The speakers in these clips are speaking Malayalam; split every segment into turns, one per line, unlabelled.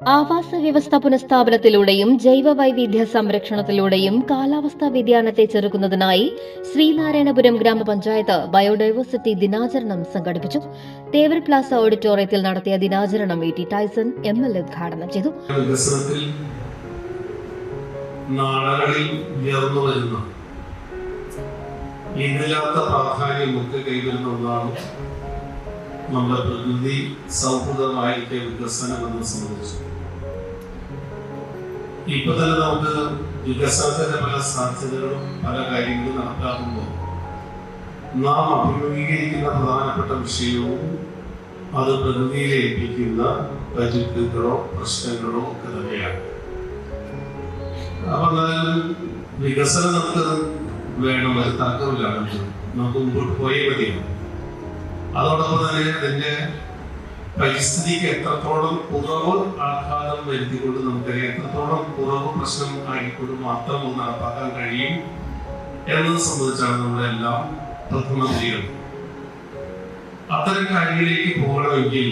ആവാസ വ്യവസ്ഥ പുനഃസ്ഥാപനത്തിലൂടെയും ജൈവ വൈവിധ്യ സംരക്ഷണത്തിലൂടെയും കാലാവസ്ഥാ വ്യതിയാനത്തെ ചെറുക്കുന്നതിനായി ശ്രീനാരായണപുരം ഗ്രാമപഞ്ചായത്ത് ബയോഡൈവേഴ്സിറ്റി ദിനാചരണം സംഘടിപ്പിച്ചു. തേവർ പ്ലാസ ഓഡിറ്റോറിയത്തിൽ നടത്തിയ ദിനാചരണം E T Taison M L A ഉദ്ഘാടനം ചെയ്തു.
നമ്മുടെ പ്രകൃതി സൗഹൃദമായിട്ട് വികസനം എന്ന് സംബന്ധിച്ചു. ഇപ്പൊ തന്നെ നമുക്ക് വികസനത്തിന്റെ പല സാധ്യതകളും പല കാര്യങ്ങളും നടപ്പാക്കുമ്പോൾ നാം അഭിമുഖീകരിക്കുന്ന പ്രധാനപ്പെട്ട വിഷയവും അത് പ്രകൃതിയിൽ ഏൽപ്പിക്കുന്ന പരിക്കുകളോ പ്രശ്നങ്ങളോ ഒക്കെ തന്നെയാണ്. അപ്പൊ വികസനം നമുക്ക് വേണം ഒരു തർക്കമില്ല. നമുക്ക് മുമ്പോട്ട് പോയേ മതിയാണ് അതോടൊപ്പം തന്നെ അതിന്റെ പരിസ്ഥിതിക്ക് എത്രത്തോളം കുറവ് ആഘാതം വരുത്തിക്കൊണ്ട് നമുക്കറിയാം എത്രത്തോളം കുറവ് പ്രശ്നം ആയിക്കൊണ്ട് മാത്രം ഒന്ന് നടപ്പാക്കാൻ കഴിയും എന്നത് സംബന്ധിച്ചാണ് നമ്മളെല്ലാം പ്രഥമന്ത്രികൾ അത്തരം കാര്യങ്ങളിലേക്ക് പോകണമെങ്കിൽ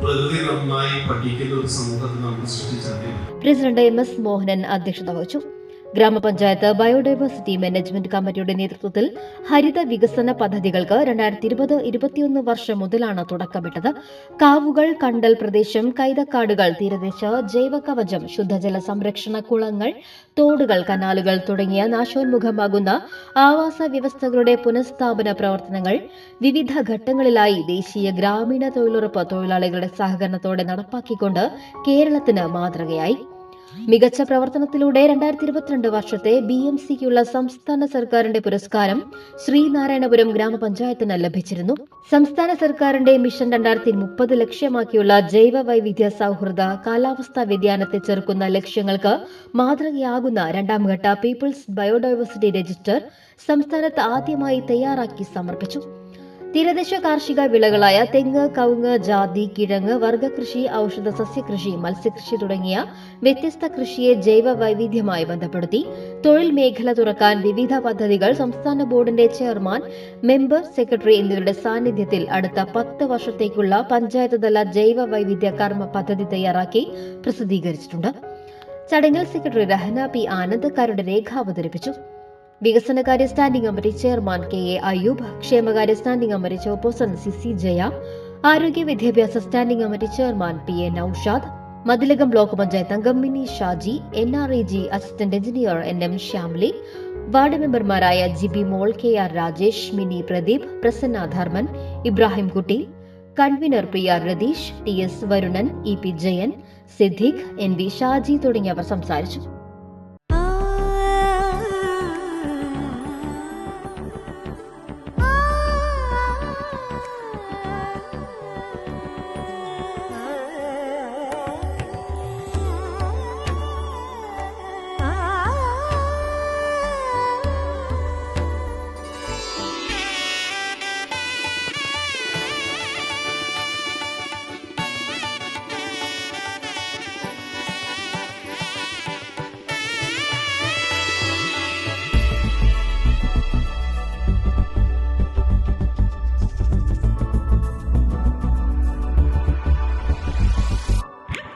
പ്രകൃതി നന്നായി പഠിക്കുന്ന ഒരു സമൂഹത്തെ നമുക്ക് സൃഷ്ടിച്ചു
പ്രസിഡന്റ് എം എസ് മോഹനൻ അധ്യക്ഷത വഹിച്ചു. ഗ്രാമപഞ്ചായത്ത് ബയോഡൈവേഴ്സിറ്റി മാനേജ്മെന്റ് കമ്മിറ്റിയുടെ നേതൃത്വത്തിൽ ഹരിത വികസന പദ്ധതികൾക്ക് രണ്ടായിരത്തി ഇരുപത് ഇരുപത്തിയൊന്ന് വർഷം മുതലാണ് തുടക്കമിട്ടത്. കാവുകൾ കണ്ടൽ പ്രദേശം കൈതക്കാടുകൾ തീരദേശ ജൈവ കവചം ശുദ്ധജല സംരക്ഷണ കുളങ്ങൾ തോടുകൾ കനാലുകൾ തുടങ്ങിയ നാശോന്മുഖമാകുന്ന ആവാസ വ്യവസ്ഥകളുടെ പുനഃസ്ഥാപന പ്രവർത്തനങ്ങൾ വിവിധ ഘട്ടങ്ങളിലായി ദേശീയ ഗ്രാമീണ തൊഴിലുറപ്പ് തൊഴിലാളികളുടെ സഹകരണത്തോടെ നടപ്പാക്കിക്കൊണ്ട് കേരളത്തിന് മാതൃകയായി. മികച്ച പ്രവർത്തനത്തിലൂടെ രണ്ടായിരത്തി ഇരുപത്തിരണ്ട് വർഷത്തെ ബി എം സിക്കുള്ള സംസ്ഥാന സർക്കാരിന്റെ പുരസ്കാരം ശ്രീനാരായണപുരം ഗ്രാമപഞ്ചായത്തിന് ലഭിച്ചിരുന്നു. സംസ്ഥാന സർക്കാരിന്റെ മിഷൻ രണ്ടായിരത്തി മുപ്പത് ലക്ഷ്യമാക്കിയുള്ള ജൈവ വൈവിധ്യ സൗഹൃദ കാലാവസ്ഥാ വ്യതിയാനത്തെ ചെറുക്കുന്ന ലക്ഷ്യങ്ങൾക്ക് മാതൃകയാകുന്ന രണ്ടാം ഘട്ട പീപ്പിൾസ് ബയോഡൈവേഴ്സിറ്റി രജിസ്റ്റർ സംസ്ഥാനത്ത് ആദ്യമായി തയ്യാറാക്കി സമർപ്പിച്ചു. തീരദേശ കാർഷിക വിളകളായ തെങ്ങ് കവുങ്ങ് ജാതി കിഴങ്ങ് വർഗകൃഷി ഔഷധ സസ്യകൃഷി മത്സ്യകൃഷി തുടങ്ങിയ വ്യത്യസ്ത കൃഷിയെ ജൈവ വൈവിധ്യമായി ബന്ധപ്പെടുത്തി തൊഴിൽ മേഖല തുറക്കാൻ വിവിധ പദ്ധതികൾ സംസ്ഥാന ബോർഡിന്റെ ചെയർമാൻ മെമ്പർ സെക്രട്ടറി എന്നിവരുടെ സാന്നിധ്യത്തിൽ അടുത്ത പത്ത് വർഷത്തേക്കുള്ള പഞ്ചായത്ത് തല ജൈവ വൈവിധ്യ കർമ്മ പദ്ധതി തയ്യാറാക്കി പ്രസിദ്ധീകരിച്ചിട്ടുണ്ട്. ചടങ്ങിൽ സെക്രട്ടറി രഹന പി ആനന്ദ് കരുടെ രേഖ അവതരിപ്പിച്ചു. വികസനകാര്യ standing committee chairman K A Ayyub ക്ഷേമകാര്യ standing committee chairperson C C Jaya ആരോഗ്യ വിദ്യാഭ്യാസ standing committee chairman P A Naushad Mathilakam block panchayat അംഗം Mini Shaji N R E G assistant engineer N M Shyamli ward മെമ്പർമാരായ G B Mol K R Rajesh Mini Pradeep Prasanna Dharman Ibrahim Kutty convener P R Ratheesh T S Varunan E P Jayan Siddique N V Shaji തുടങ്ങിയവർ സംസാരിച്ചു.